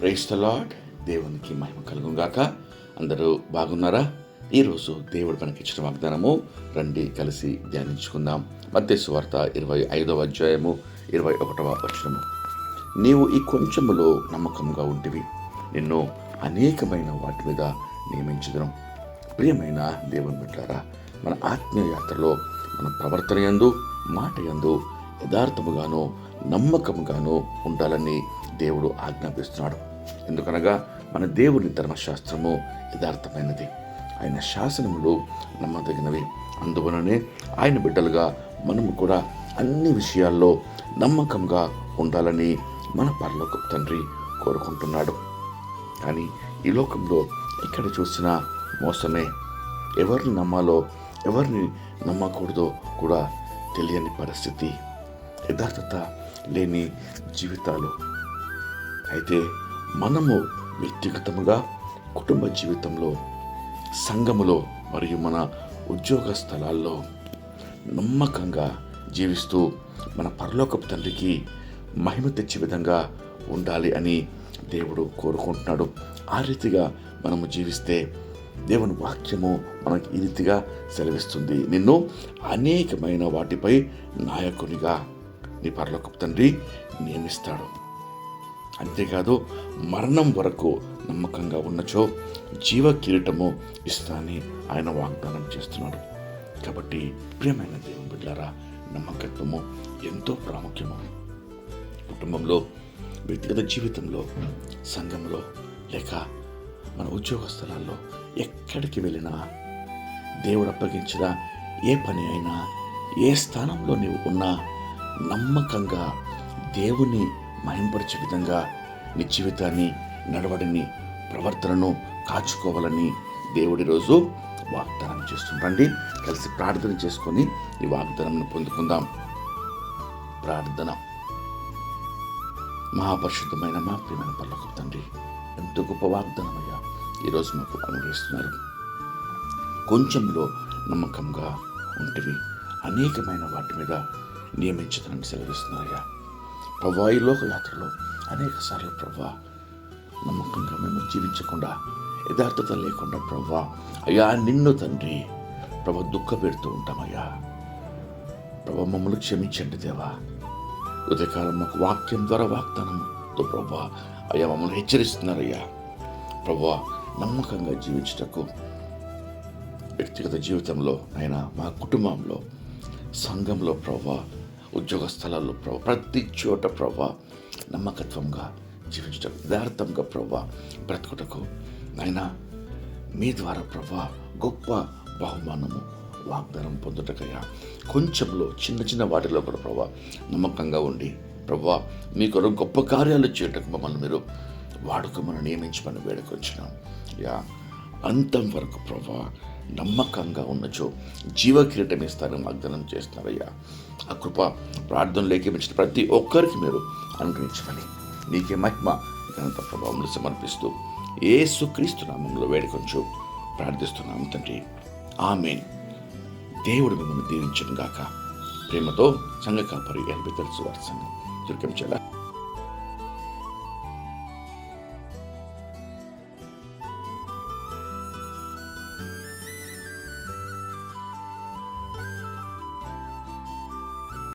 Price the lord దేవునికి మహిమ కలుగుగాక అందరూ బాగున్నారా? ఈరోజు దేవుడు మనకి ఇచ్చిన వాగ్దానము రండి కలిసి ధ్యానించుకుందాం. మధ్య సువార్త ఇరవై ఐదవ అధ్యాయము ఇరవై ఒకటవ వచనము. నీవు ఈ కొంచెములో నమ్మకంగా ఉంటివి. నిన్ను అనేకమైన వాటి మీద నియమించదను ప్రియమైన దేవుని బిడ్డారా మన ఆత్మీయ యాత్రలో మన ప్రవర్తన యందు మాట యందు యథార్థముగాను నమ్మకముగాను ఉండాలని దేవుడు ఆజ్ఞాపిస్తున్నాడు. ఎందుకనగా మన దేవుని ధర్మశాస్త్రము యథార్థమైనది. ఆయన శాసనములు నమ్మదగినవి. అందువలనే ఆయన బిడ్డలుగా మనము కూడా అన్ని విషయాల్లో నమ్మకంగా ఉండాలని మన పర్లోక తండ్రి కోరుకుంటున్నాడు. కానీ ఈ లోకంలో ఎక్కడ చూసినా మోసమే. ఎవరిని నమ్మాలో ఎవరిని నమ్మకూడదో కూడా తెలియని పరిస్థితి. యథార్థత లేని జీవితాలు అయితే మనము వ్యక్తిగతముగా కుటుంబ జీవితంలో సంఘములో మరియు మన ఉద్యోగ స్థలాల్లో నమ్మకంగా జీవిస్తూ మన పరలోకపు తండ్రికి మహిమ తెచ్చే విధంగా ఉండాలి అని దేవుడు కోరుకుంటున్నాడు. ఆ రీతిగా మనము జీవిస్తే దేవుని వాక్యము మనకి ఈ రీతిగా సెలవిస్తుంది. నిన్ను అనేకమైన వాటిపై నాయకునిగా నీ పరలోకపు తండ్రి నియమిస్తాడు. అంతేకాదు మరణం వరకు నమ్మకంగా ఉన్నచో జీవ కిరీటము ఇస్తానని ఆయన వాగ్దానం చేస్తున్నాడు. కాబట్టి ప్రియమైన దేవుని బిడ్డారా నమ్మకత్వము ఎంతో ప్రాముఖ్యము. కుటుంబంలో వ్యక్తిగత జీవితంలో సంఘంలో లేక మన ఉద్యోగ స్థలాల్లో ఎక్కడికి వెళ్ళినా దేవుడు అప్పగించిన ఏ పని అయినా ఏ స్థానంలో నీవు ఉన్నా నమ్మకంగా దేవుని మహింపరిచే విధంగా నీ జీవితాన్ని నడవడిని ప్రవర్తనను కాచుకోవాలని దేవుడి రోజు వాగ్దానం చేస్తుండండి. కలిసి ప్రార్థన చేసుకొని ఈ వాగ్దానం పొందుకుందాం. ప్రార్థన. మహాపరిశుద్ధమైన మా ప్రియమైన పర్లకు తండ్రి ఎంతో గొప్ప వాగ్దానమయ్యా ఈరోజు మాకు అనుగ్రహిస్తున్నారు. కొంచెంలో నమ్మకంగా ఉంటివి. అనేకమైన వాటి మీద నియమించదని సెలవిస్తున్నారయ్యా. ప్రభా ఈ యాత్రలో అనేక సార్లు ప్రభా నమ్మకంగా మేము జీవించకుండా యథార్థత లేకుండా ప్రభా అయ్యా నిన్ను తండ్రి ప్రభ దుఃఖ పెడుతూ ఉంటామయ్యా. ప్రభ మమ్మల్ని క్షమించండి దేవా. ఉదయకాలం మాకు వాక్యం ద్వారా వాగ్దానంతో ప్రభా అయ్యా మమ్మల్ని హెచ్చరిస్తున్నారయ్యా. ప్రభా నమ్మకంగా జీవించటకు వ్యక్తిగత జీవితంలో అయినా మా కుటుంబంలో సంఘంలో ప్రభా ఉద్యోగ స్థలాల్లో ప్రభా ప్రతి చోట ప్రభా నమ్మకత్వంగా జీవించటం యథార్థంగా ప్రభా బ్రతుకుటకు అయినా మీ ద్వారా ప్రభా గొప్ప బహుమానము వాగ్దానం పొందుటకయ్యా. కొంచెంలో చిన్న చిన్న వాటిలో కూడా ప్రభా నమ్మకంగా ఉండి ప్రభా మీ కొరకు గొప్ప కార్యాలు చేయటకు మమ్మల్ని మీరు వాడుకమని నియమించమని వేడుకొచ్చినాం యా అంతం వరకు ప్రభా నమ్మకంగా ఉన్నచో జీవ కిరీటం ఇస్తారని వాగ్దానం చేస్తున్నారయ్యా. ఆ కృప ప్రార్థనలు లేఖించిన ప్రతి ఒక్కరికి మీరు అనుగ్రహించమని నీకే మహిమ ఘనత ప్రభావంలో సమర్పిస్తూ ఏసుక్రీస్తు నామంలో వేడుకొంచు ప్రార్థిస్తున్నాం తండ్రి. ఆమె దేవుడు మిమ్మల్ని దీవించను గాక ప్రేమతో సంఘ కాపరి ఎల్బి తెలుసు వారి సంఘం దుర్గం